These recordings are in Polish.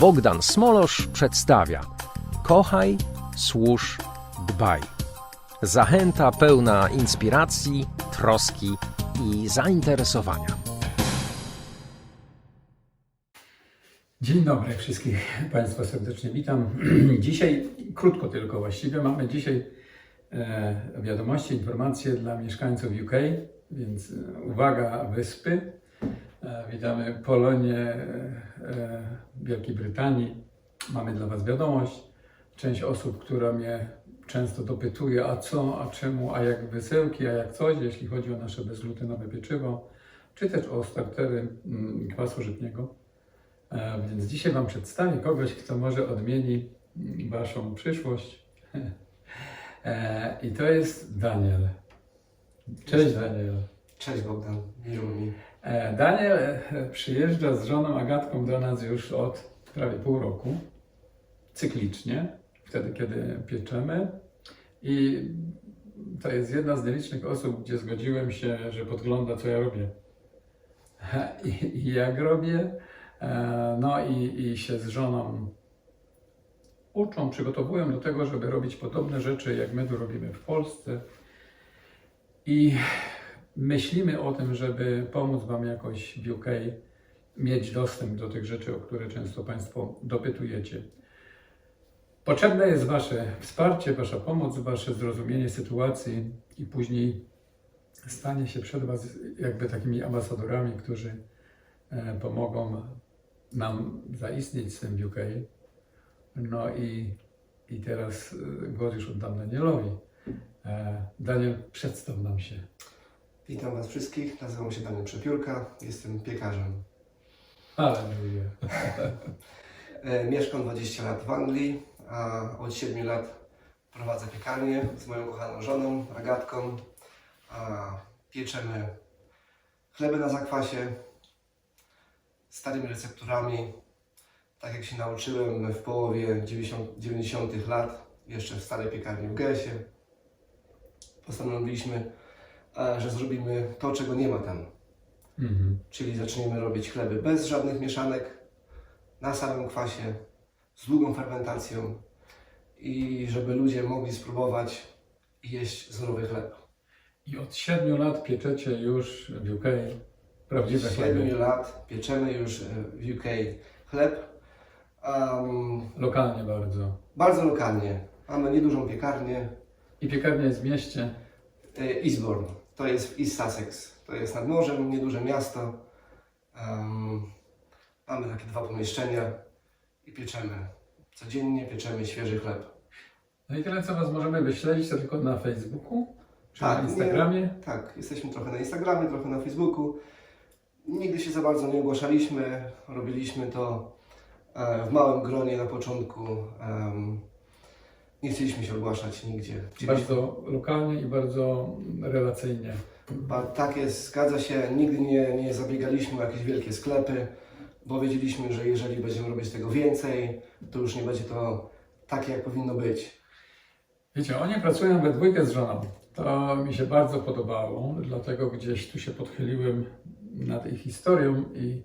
Bogdan Smolosz przedstawia Kochaj, służ, dbaj. Zachęta pełna inspiracji, troski i zainteresowania. Dzień dobry wszystkich Państwa serdecznie witam. Dzisiaj, krótko tylko właściwie, mamy dzisiaj e, wiadomości, informacje dla mieszkańców UK, więc e, uwaga, wyspy. E, witamy Polonię e, Wielkiej Brytanii. Mamy dla Was wiadomość. Część osób, która mnie często dopytuje, a co, a czemu, a jak wysyłki, a jak coś, jeśli chodzi o nasze bezglutenowe pieczywo, czy też o startery mm, kwasu żytniego. E, Więc dzisiaj Wam przedstawię kogoś, kto może odmieni mm, Waszą przyszłość. E, I to jest Daniel. Cześć Daniel. Cześć Bogdan, miło mi. E, Daniel e, przyjeżdża z żoną Agatką do nas już od prawie pół roku. Cyklicznie, wtedy kiedy pieczemy. I to jest jedna z nielicznych osób, gdzie zgodziłem się, że podgląda, co ja robię. I, i jak robię. E, No i, i się z żoną uczą, przygotowują do tego, żeby robić podobne rzeczy, jak my tu robimy w Polsce. I myślimy o tym, żeby pomóc Wam jakoś w UK mieć dostęp do tych rzeczy, o które często Państwo dopytujecie. Potrzebne jest Wasze wsparcie, Wasza pomoc, Wasze zrozumienie sytuacji i później stanie się przed Was jakby takimi ambasadorami, którzy e, pomogą nam zaistnieć z tym UK. No i, i teraz e, głos już oddam Danielowi. E, Daniel, przedstaw nam się. Witam Was wszystkich, nazywam się Daniel Przepiórka, jestem piekarzem. Aleluja. E, mieszkam 20 lat w Anglii, a od 7 lat prowadzę piekarnię z moją kochaną żoną, Agatką. A pieczemy chleby na zakwasie, starymi recepturami, tak jak się nauczyłem w połowie 90, 90 lat, jeszcze w starej piekarni w Gesie. Postanowiliśmy, że zrobimy to, czego nie ma tam. Mhm. Czyli zaczniemy robić chleby bez żadnych mieszanek, na samym kwasie, z długą fermentacją i żeby ludzie mogli spróbować jeść zdrowy chleb. I od 7 lat pieczecie już w UK prawdziwe Od chleby. 7 lat pieczemy już e, w UK chleb. Em, Lokalnie bardzo. bardzo lokalnie. Mamy niedużą piekarnię I piekarnia jest w mieście. e, Eastbourne. To jest w East Sussex. To jest nad morzem, nieduże miasto. Em, mamy takie dwa pomieszczenia i pieczemy. Codziennie pieczemy świeży chleb. No i tyle, co Was możemy wyśledzić, to tylko na Facebooku, czy Tak, na nie. Instagramie. Tak, jesteśmy trochę na Instagramie, trochę na Facebooku. Nigdy się za bardzo nie ogłaszaliśmy. Robiliśmy to e, w małym gronie na początku. Nie chcieliśmy się ogłaszać nigdzie. Bardzo lokalnie i bardzo relacyjnie. Ba- tak jest, zgadza się. Nigdy nie, nie zabiegaliśmy o jakieś wielkie sklepy, bo wiedzieliśmy, że jeżeli będziemy robić tego więcej, to już nie będzie to takie, jak powinno być. Wiecie, oni pracują we dwójkę z żoną. To mi się bardzo podobało, dlatego gdzieś tu się podchyliłem nad ich historią i,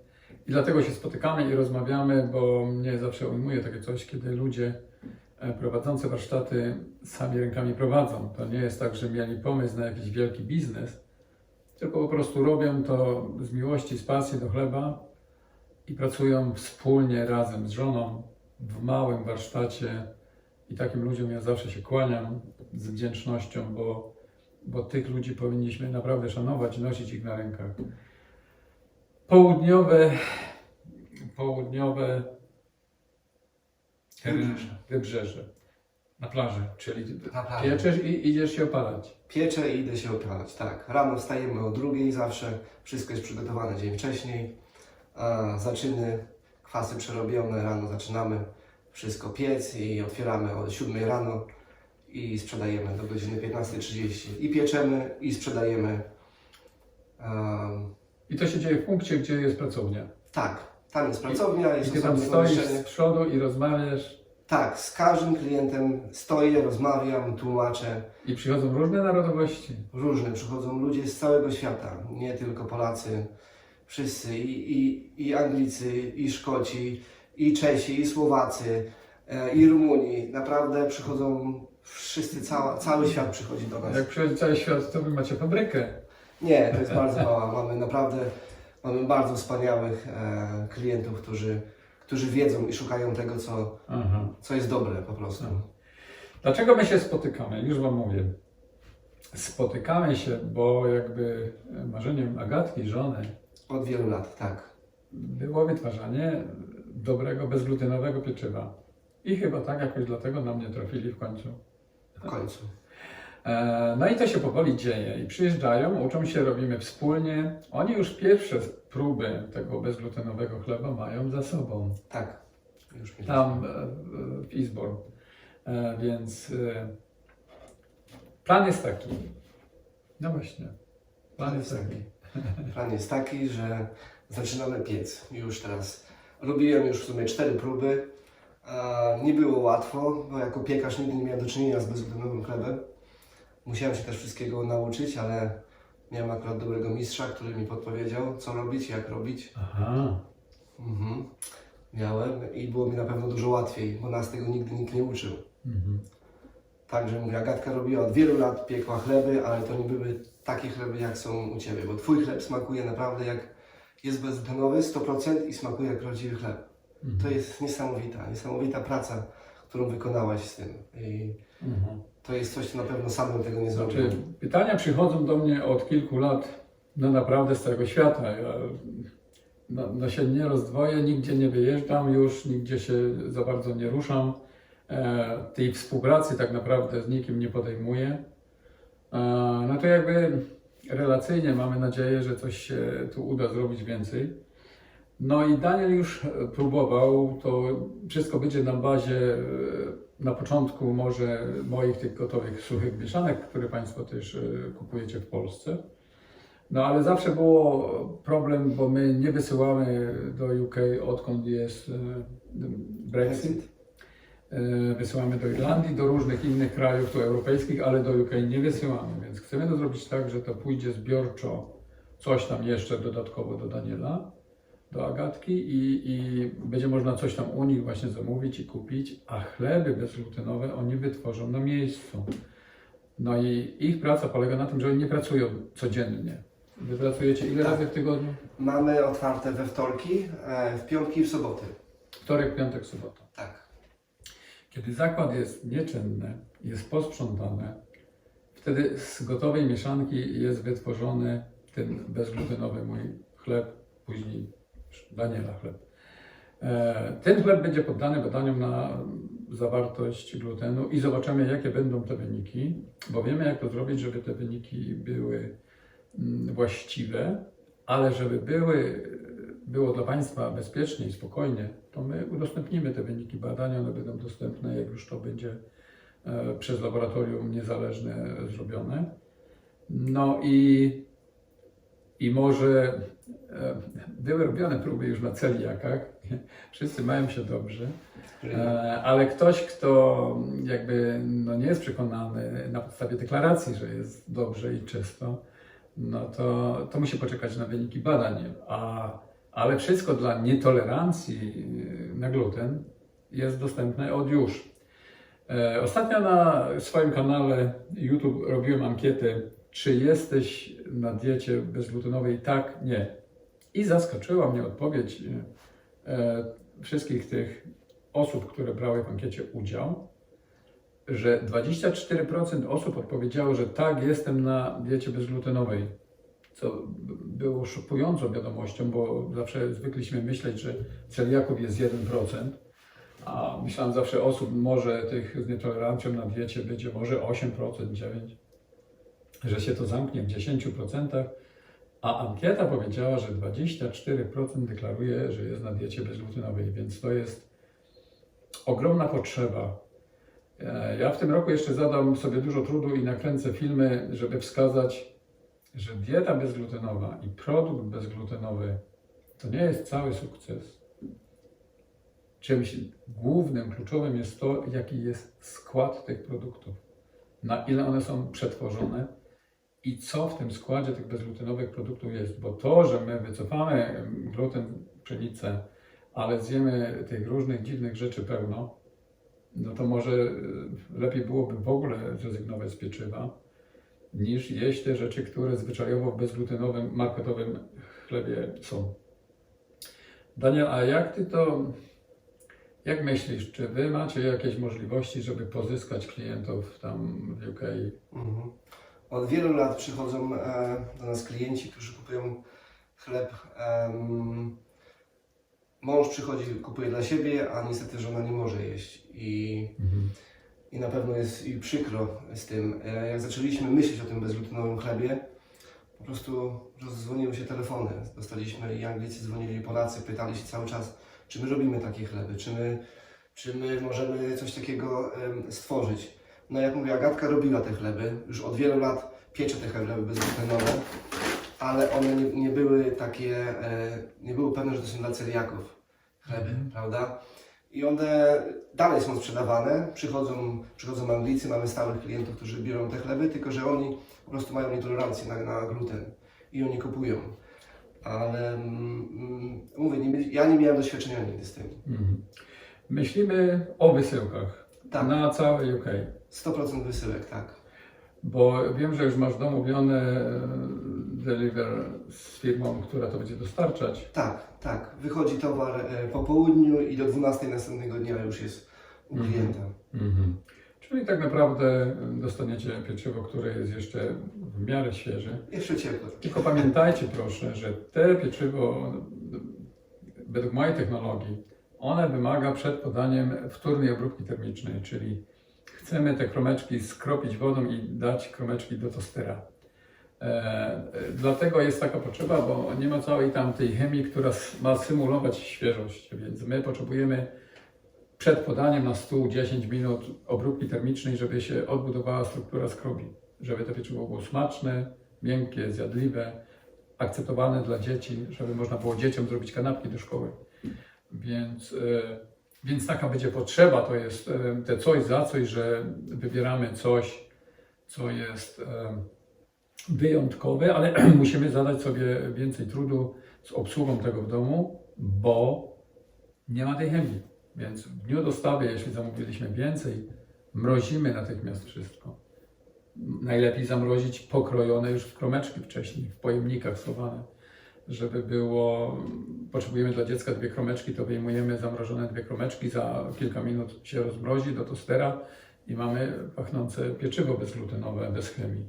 i dlatego się spotykamy i rozmawiamy, bo mnie zawsze ujmuje takie coś, kiedy ludzie prowadzący warsztaty sami rękami prowadzą. To nie jest tak, że mieli pomysł na jakiś wielki biznes, tylko po prostu robią to z miłości, z pasji do chleba i pracują wspólnie razem z żoną w małym warsztacie i takim ludziom ja zawsze się kłaniam z wdzięcznością, bo, bo tych ludzi powinniśmy naprawdę szanować, nosić ich na rękach. Południowe, południowe Wybrzeże. wybrzeże. Na plaży, czyli Na plaży. pieczesz i idziesz się opalać. Pieczę i idę się opalać, tak. Rano wstajemy o drugiej zawsze, wszystko jest przygotowane dzień wcześniej. A, zaczyny, kwasy przerobione, rano zaczynamy wszystko piec i otwieramy o 7 rano i sprzedajemy do godziny 15.30. I pieczemy i sprzedajemy. Em, I to się dzieje w punkcie, gdzie jest pracownia. tak, tam jest pracownia, I jest ty tam osobne stoisz pomieszczenie. z przodu i rozmawiasz Tak, z każdym klientem stoję, rozmawiam, tłumaczę. i przychodzą różne narodowości. Różne, przychodzą ludzie z całego świata, nie tylko Polacy, wszyscy, i, i, i Anglicy, i Szkoci, i Czesi, i Słowacy, e, i Rumuni. Naprawdę przychodzą wszyscy, cała, cały świat przychodzi do nas. Jak przychodzi cały świat, to wy macie fabrykę. Nie, to jest bardzo mała. Mamy naprawdę mamy bardzo wspaniałych e, klientów, którzy, którzy wiedzą i szukają tego, co, Aha. co jest dobre po prostu. Dlaczego my się spotykamy? Już Wam mówię. Spotykamy się, bo jakby marzeniem Agatki, żony, Od wielu lat, tak. było wytwarzanie dobrego, bezglutenowego pieczywa. I chyba tak jakoś dlatego na mnie trafili w końcu. W końcu. E, No i to się powoli dzieje. I przyjeżdżają, uczą się, robimy wspólnie. Oni już pierwsze próby tego bezglutenowego chleba mają za sobą. Tak. Już mieliśmy. Tam e, w Eastbourne. E, Więc plan jest taki. No właśnie. Plan jest taki. Plan jest taki, że zaczynamy piec już teraz. Robiłem już w sumie cztery próby. Nie było łatwo, bo jako piekarz nigdy nie miałem do czynienia z bezglutenowym chlebem. Musiałem się też wszystkiego nauczyć, ale miałem akurat dobrego mistrza, który mi podpowiedział, co robić, jak robić. Aha. Mhm. Miałem i było mi na pewno dużo łatwiej, bo nas tego nigdy nikt nie uczył. Mhm. Także mówię, Agatka robiła od wielu lat, piekła chleby, ale to nie były takie chleby, jak są u Ciebie, bo Twój chleb smakuje naprawdę jak jest bezglutenowy, 100% i smakuje jak prawdziwy chleb. To jest niesamowita, niesamowita praca, którą wykonałaś z tym. I Mhm. To jest coś, co na pewno sam bym tego nie zrobił. Znaczy, pytania przychodzą do mnie od kilku lat, no naprawdę z całego świata. Ja no, no się nie rozdwoję, nigdzie nie wyjeżdżam już, nigdzie się za bardzo nie ruszam. E, tej współpracy tak naprawdę z nikim nie podejmuję. E, no to jakby relacyjnie mamy nadzieję, że coś się tu uda zrobić więcej. No i Daniel już próbował, to wszystko będzie na bazie e, na początku może moich tych gotowych suchych mieszanek, które Państwo też e, kupujecie w Polsce. No ale zawsze było problem, bo my nie wysyłamy do UK odkąd jest e, Brexit. E, Wysyłamy do Irlandii, do różnych innych krajów tu europejskich, ale do UK nie wysyłamy, więc chcemy to zrobić tak, że to pójdzie zbiorczo coś tam jeszcze dodatkowo do Daniela, do Agatki i, i będzie można coś tam u nich właśnie zamówić i kupić, a chleby bezglutenowe oni wytworzą na miejscu. No i ich praca polega na tym, że oni nie pracują codziennie. Wy pracujecie ile Tak. razy w tygodniu? Mamy otwarte we wtorki, e, w piątki i w soboty. Wtorek, piątek, sobota. Tak. Kiedy zakład jest nieczynny, jest posprzątane, wtedy z gotowej mieszanki jest wytworzony ten bezglutenowy mój chleb, później Daniela chleb. E, Ten chleb będzie poddany badaniom na zawartość glutenu i zobaczymy, jakie będą te wyniki, bo wiemy, jak to zrobić, żeby te wyniki były mm, właściwe, ale żeby były, było dla Państwa bezpiecznie i spokojnie, to my udostępnimy te wyniki badania, one będą dostępne, jak już to będzie e, przez laboratorium niezależne zrobione. No i, i może e, były robione próby już na celiakach, wszyscy mają się dobrze, E, Ale ktoś, kto jakby no nie jest przekonany na podstawie deklaracji, że jest dobrze i czysto, no to, to musi poczekać na wyniki badań. A, ale wszystko dla nietolerancji na gluten jest dostępne od już. E, Ostatnio na swoim kanale YouTube robiłem ankietę, czy jesteś na diecie bezglutenowej? Tak, nie. I zaskoczyła mnie odpowiedź y, e, wszystkich tych osób, które brały w ankiecie udział, że 24% osób odpowiedziało, że tak, jestem na diecie bezglutenowej. Co było szokującą wiadomością, bo zawsze zwykliśmy myśleć, że celiaków jest 1%, a myślałem zawsze osób może tych z nietolerancją na diecie będzie może 8%, 9%, że się to zamknie w 10%, a ankieta powiedziała, że 24% deklaruje, że jest na diecie bezglutenowej, więc to jest ogromna potrzeba. E, Ja w tym roku jeszcze zadam sobie dużo trudu i nakręcę filmy, żeby wskazać, że dieta bezglutenowa i produkt bezglutenowy to nie jest cały sukces. Czymś głównym, kluczowym jest to, jaki jest skład tych produktów, na ile one są przetworzone i co w tym składzie tych bezglutenowych produktów jest. Bo to, że my wycofamy gluten, pszenicę, ale zjemy tych różnych dziwnych rzeczy pełno, no to może e, lepiej byłoby w ogóle zrezygnować z pieczywa, niż jeść te rzeczy, które zwyczajowo w bezglutenowym, marketowym chlebie są. Daniel, a jak ty to, jak myślisz, czy wy macie jakieś możliwości, żeby pozyskać klientów tam w UK? Mhm. Od wielu lat przychodzą e, do nas klienci, którzy kupują chleb. mąż przychodzi, kupuje dla siebie, a niestety żona nie może jeść. I, i na pewno jest i przykro z tym. E, jak zaczęliśmy myśleć o tym bezglutenowym chlebie, po prostu rozdzwoniły się telefony. Dostaliśmy i Anglicy dzwonili, i Polacy, pytali się cały czas, czy my robimy takie chleby, czy my, czy my możemy coś takiego stworzyć. No jak mówię, Agatka robiła te chleby, już od wielu lat piecze te chleby bezglutenowe, ale one nie, nie były takie, e, nie były pewne, że to są dla celiaków chleby, Mhm. prawda? I one dalej są sprzedawane, przychodzą, przychodzą Anglicy, mamy stałych klientów, którzy biorą te chleby, tylko że oni po prostu mają nietolerancję na, na gluten i oni kupują. Ale mm, mm, mówię, nie, ja nie miałem doświadczenia nigdy z tym. Mhm. Myślimy o wysyłkach Tak, na całe UK. 100% wysyłek, tak. Bo wiem, że już masz domówione e, deliver z firmą, która to będzie dostarczać. Tak, tak. Wychodzi towar e, po południu i do 12 następnego dnia już jest u klienta. Czyli tak naprawdę dostaniecie pieczywo, które jest jeszcze w miarę świeże. Jeszcze ciepłe. Tylko pamiętajcie proszę, że te pieczywo, według mojej technologii, one wymaga przed podaniem wtórnej obróbki termicznej, czyli chcemy te kromeczki skropić wodą i dać kromeczki do tostera. E, dlatego jest taka potrzeba, bo nie ma całej tam tej chemii, która ma symulować świeżość, więc my potrzebujemy przed podaniem na stół 10 minut obróbki termicznej, żeby się odbudowała struktura skrobi, żeby to pieczywo było smaczne, miękkie, zjadliwe, akceptowalne dla dzieci, żeby można było dzieciom zrobić kanapki do szkoły. Więc, e, więc taka będzie potrzeba, to jest e, te coś za coś, że wybieramy coś, co jest e, wyjątkowe, ale musimy zadać sobie więcej trudu z obsługą tego w domu, bo nie ma tej chemii. Więc w dniu dostawy, jeśli zamówiliśmy więcej, mrozimy natychmiast wszystko. Najlepiej zamrozić pokrojone już w kromeczki wcześniej, w pojemnikach schowane, żeby było. Potrzebujemy dla dziecka dwie kromeczki, to wyjmujemy zamrożone dwie kromeczki, za kilka minut się rozmrozi do tostera i mamy pachnące pieczywo bezglutenowe, bez chemii.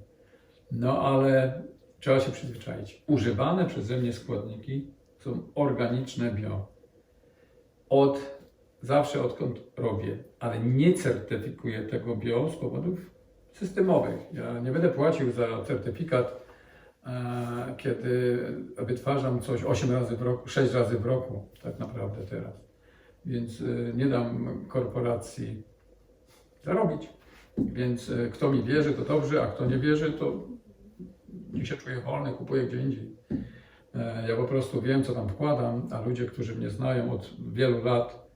No ale trzeba się przyzwyczaić. Używane przeze mnie składniki są organiczne bio. Od zawsze odkąd robię, ale nie certyfikuję tego bio z powodów systemowych. Ja nie będę płacił za certyfikat, kiedy wytwarzam coś 8 razy w roku, 6 razy w roku, tak naprawdę teraz. Więc e, nie dam korporacji zarobić. Więc e, kto mi wierzy, to dobrze, a kto nie wierzy, to niech się czuje wolny, kupuje gdzie indziej. E, Ja po prostu wiem, co tam wkładam, a ludzie, którzy mnie znają od wielu lat,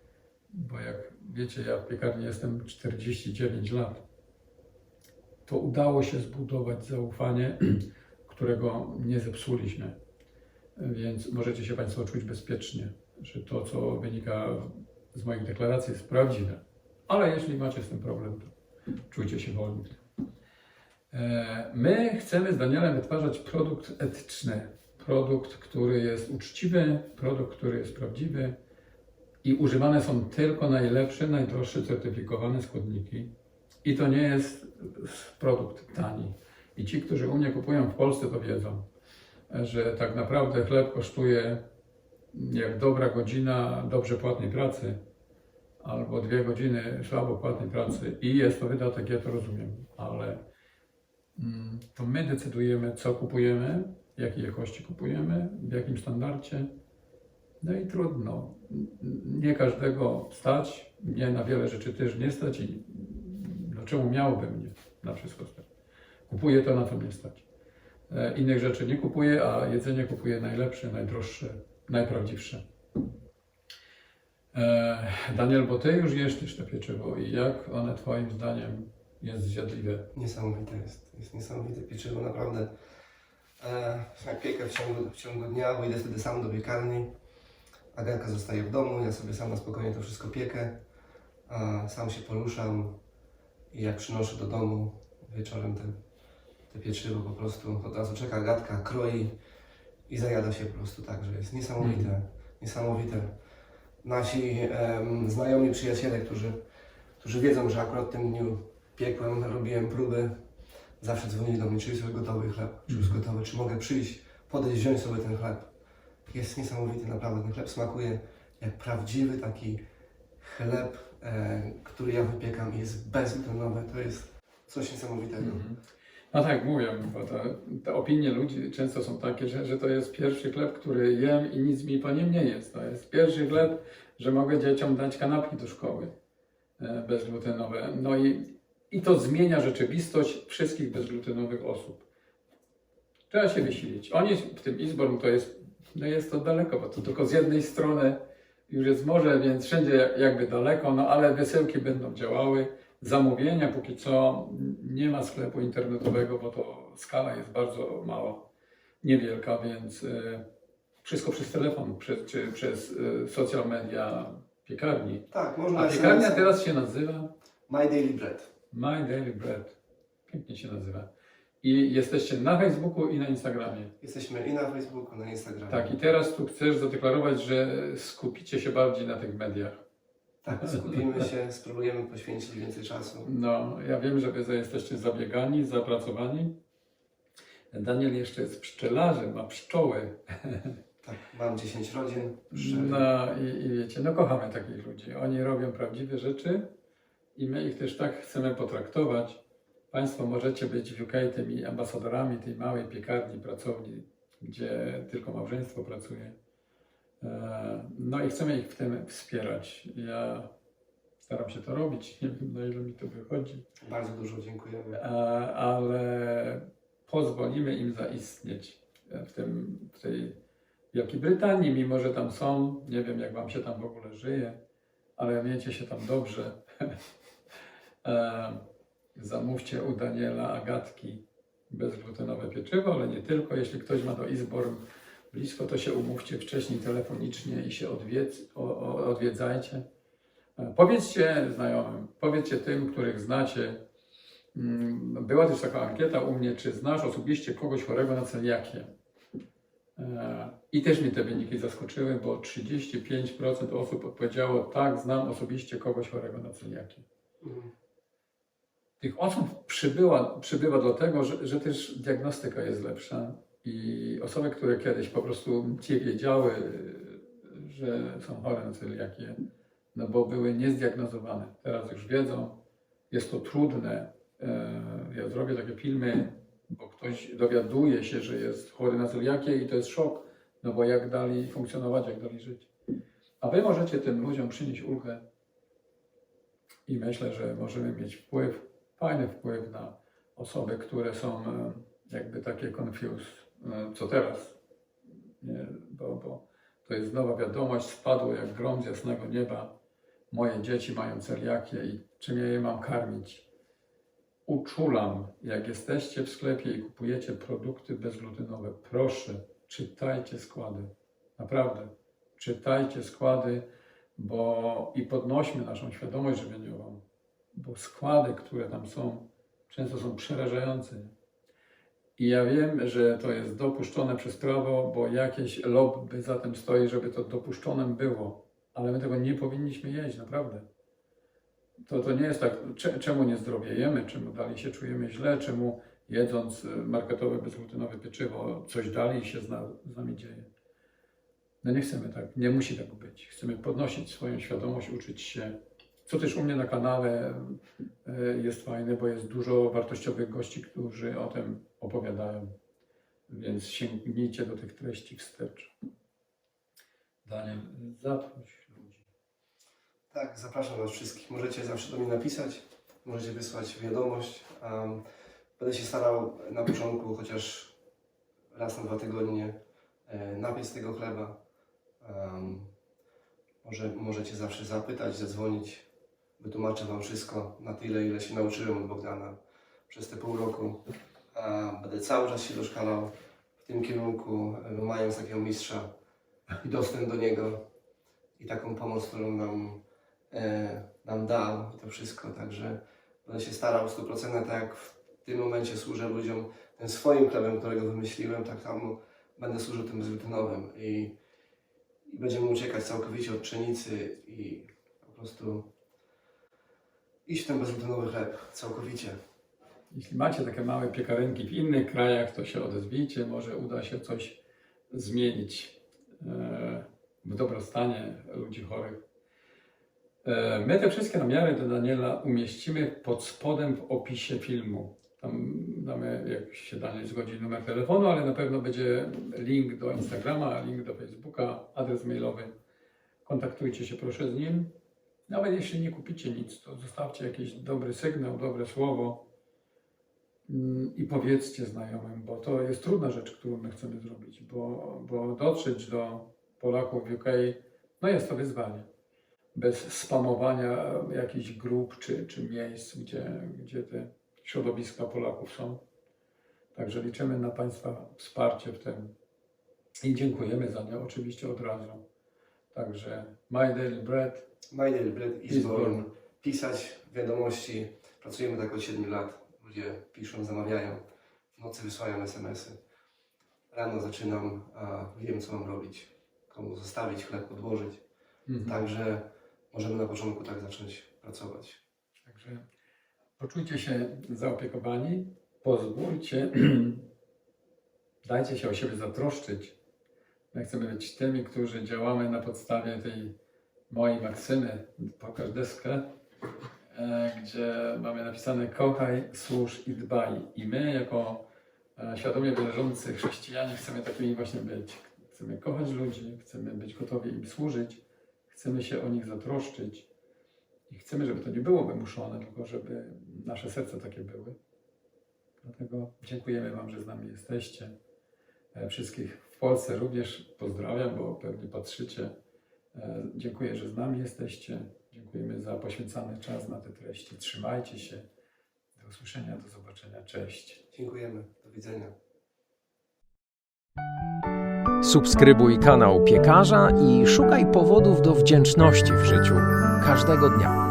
bo jak wiecie, ja w piekarni jestem 49 lat, to udało się zbudować zaufanie, którego nie zepsuliśmy. Więc możecie się Państwo czuć bezpiecznie, że to, co wynika z moich deklaracji, jest prawdziwe. Ale jeśli macie z tym problem, to czujcie się wolni. E, My chcemy z Danielem wytwarzać produkt etyczny, produkt, który jest uczciwy, produkt, który jest prawdziwy i używane są tylko najlepsze, najdroższe certyfikowane składniki. I to nie jest produkt tani. I ci, którzy u mnie kupują w Polsce, to wiedzą, że tak naprawdę chleb kosztuje jak dobra godzina dobrze płatnej pracy, albo dwie godziny słabo płatnej pracy i jest to wydatek, ja to rozumiem, ale mm, to my decydujemy, co kupujemy, jakiej jakości kupujemy, w jakim standardzie. No i trudno. Nie każdego stać, mnie na wiele rzeczy też nie stać i dlaczego miałoby mnie na wszystko stać? Kupuję to, na co mnie stać. E, Innych rzeczy nie kupuję, a jedzenie kupuję najlepsze, najdroższe, najprawdziwsze. E, Daniel, bo ty już jesz też to pieczywo i jak one twoim zdaniem jest zjadliwe? Niesamowite jest. Jest niesamowite pieczywo, naprawdę. E, jak piekę w ciągu, w ciągu dnia, bo idę wtedy sam do piekarni. Agatka zostaje w domu, ja sobie sam na spokojnie to wszystko piekę, a sam się poruszam i jak przynoszę do domu wieczorem te, te pieczywo po prostu, od razu czeka Agatka, kroi i zajada się po prostu tak, że jest niesamowite, niesamowite. Nasi em, znajomi przyjaciele, którzy, którzy wiedzą, że akurat w tym dniu piekłem, robiłem próby, zawsze dzwonili do mnie, czy jest gotowy chleb, czy już Mhm. gotowy, czy mogę przyjść, podejść, wziąć sobie ten chleb. Jest niesamowity, naprawdę. Ten chleb smakuje jak prawdziwy taki chleb, e, który ja wypiekam i jest bezglutenowy. To jest coś niesamowitego. Mhm. No tak, mówię, bo to, te opinie ludzi często są takie, że, że to jest pierwszy chleb, który jem i nic mi po nim nie jest. To jest pierwszy chleb, że mogę dzieciom dać kanapki do szkoły e, bezglutenowe. No i, i to zmienia rzeczywistość wszystkich bezglutenowych osób. Trzeba się wysilić. Oni w tym Izborn to jest, no jest to daleko, bo to tylko z jednej strony już jest morze, więc wszędzie jakby daleko, no ale wysyłki będą działały. Zamówienia póki co nie ma sklepu internetowego, bo to skala jest bardzo mała, niewielka, więc e, wszystko przez telefon, przez, czy przez e, social media piekarni. Tak, można A piekarnia SMS teraz się nazywa My Daily Bread. My Daily Bread. Pięknie się nazywa. I jesteście na Facebooku i na Instagramie. Jesteśmy i na Facebooku, na Instagramie. Tak, i teraz tu chcesz zadeklarować, że skupicie się bardziej na tych mediach. Tak, skupimy się, spróbujemy poświęcić więcej czasu. No, ja wiem, że wy jesteście zabiegani, zapracowani. Daniel jeszcze jest pszczelarzem, ma pszczoły. Tak, mam 10 rodzin. pszczeli. No i, i wiecie, no kochamy takich ludzi. Oni robią prawdziwe rzeczy i my ich też tak chcemy potraktować. Państwo możecie być w UK tymi ambasadorami tej małej piekarni, pracowni, gdzie tylko małżeństwo pracuje. E, No i chcemy ich w tym wspierać. Ja staram się to robić, nie wiem na ile mi to wychodzi. Bardzo dużo dziękujemy. E, ale pozwolimy im zaistnieć w, tym, w tej Wielkiej Brytanii, mimo że tam są. Nie wiem, jak Wam się tam w ogóle żyje, ale miejcie się tam dobrze. E, Zamówcie u Daniela Agatki bezglutenowe pieczywo, ale nie tylko. Jeśli ktoś ma do Izborn blisko, to się umówcie wcześniej telefonicznie i się odwiedz, o, o, odwiedzajcie. Powiedzcie znajomym, powiedzcie tym, których znacie, Mm, Była też taka ankieta u mnie, czy znasz osobiście kogoś chorego na celiakię. E, I też mnie te wyniki zaskoczyły, bo 35% osób odpowiedziało tak, znam osobiście kogoś chorego na celiakię. Mhm. Tych osób przybyła, przybywa dlatego, że, że też diagnostyka jest lepsza i osoby, które kiedyś po prostu nie wiedziały, że są chore na celiakię, no bo były niezdiagnozowane. Teraz już wiedzą, jest to trudne. E, Ja zrobię takie filmy, bo ktoś dowiaduje się, że jest chory na celiakię i to jest szok, no bo jak dalej funkcjonować, jak dalej żyć. A wy możecie tym ludziom przynieść ulgę i myślę, że możemy mieć wpływ, fajny wpływ na osoby, które są e, jakby takie confused, co teraz, nie, bo, bo to jest nowa wiadomość, spadło jak grom z jasnego nieba, moje dzieci mają celiakię i czym ja je mam karmić? Uczulam, jak jesteście w sklepie i kupujecie produkty bezglutenowe, proszę, czytajcie składy. Naprawdę, czytajcie składy, bo i podnośmy naszą świadomość żywieniową, bo składy, które tam są, często są przerażające. I ja wiem, że to jest dopuszczone przez prawo, bo jakieś lobby za tym stoi, żeby to dopuszczone było, ale my tego nie powinniśmy jeść, naprawdę. To, to nie jest tak, cze- czemu nie zdrowiejemy, czemu dalej się czujemy źle, czemu jedząc y, marketowe bezglutenowe pieczywo coś dalej się z, na, z nami dzieje. No nie chcemy tak, nie musi tak być. Chcemy podnosić swoją świadomość, uczyć się. Co też u mnie na kanale y, jest fajne, bo jest dużo wartościowych gości, którzy o tym opowiadają. Więc sięgnijcie do tych treści wstecz. Daniel, zaproś ludzi. Tak, zapraszam Was wszystkich. Możecie zawsze do mnie napisać, możecie wysłać wiadomość. Będę się starał na początku chociaż raz na dwa tygodnie e, tego chleba. Może, możecie zawsze zapytać, zadzwonić. Wytłumaczę Wam wszystko na tyle, ile się nauczyłem od Bogdana przez te pół roku. A będę cały czas się doszkalał w tym kierunku, e, mając takiego mistrza i dostęp do niego. i taką pomoc, którą nam, e, nam dał i to wszystko. Także będę się starał w 100% tak jak w tym momencie służę ludziom tym swoim chlebem, którego wymyśliłem, tak samo będę służył tym bezglutynowym i, i będziemy uciekać całkowicie od pszenicy i po prostu iść w ten bezglutenowy chleb całkowicie. Jeśli macie takie małe piekarynki w innych krajach, to się odezwijcie, może uda się coś zmienić e, w dobrostanie ludzi chorych. E, My te wszystkie namiary do Daniela umieścimy pod spodem w opisie filmu. Tam damy, jak się Daniel zgodzi, numer telefonu, ale na pewno będzie link do Instagrama, link do Facebooka, adres mailowy. Kontaktujcie się proszę z nim. Nawet jeśli nie kupicie nic, to zostawcie jakiś dobry sygnał, dobre słowo i powiedzcie znajomym, bo to jest trudna rzecz, którą my chcemy zrobić, bo, bo dotrzeć do Polaków w UK, no jest to wyzwanie. Bez spamowania jakichś grup czy, czy miejsc, gdzie, gdzie te środowiska Polaków są. Także liczymy na Państwa wsparcie w tym i dziękujemy za nie oczywiście od razu. Także My Daily Bread, My Daily Bread is Is born. born. Pisać wiadomości. Pracujemy tak od 7 lat. Ludzie piszą, zamawiają. W nocy wysyłają SMS-y. Rano zaczynam, a wiem co mam robić. Komu zostawić, chleb odłożyć. Mhm. Także możemy na początku tak zacząć pracować. Także poczujcie się zaopiekowani, pozwólcie, dajcie się o siebie zatroszczyć. My chcemy być tymi, którzy działamy na podstawie tej mojej maksymy, pokaż deskę, gdzie mamy napisane kochaj, służ i dbaj. I my jako e, świadomie wierzący chrześcijanie chcemy takimi właśnie być. Chcemy kochać ludzi, chcemy być gotowi im służyć, chcemy się o nich zatroszczyć. I chcemy, żeby to nie było wymuszone, tylko żeby nasze serca takie były. Dlatego dziękujemy Wam, że z nami jesteście. E, Wszystkich w Polsce również pozdrawiam, bo pewnie patrzycie. E, Dziękuję, że z nami jesteście. Dziękujemy za poświęcany czas na te treści. Trzymajcie się. Do usłyszenia, do zobaczenia. Cześć. Dziękujemy. Do widzenia. Subskrybuj kanał Piekarza i szukaj powodów do wdzięczności w życiu każdego dnia.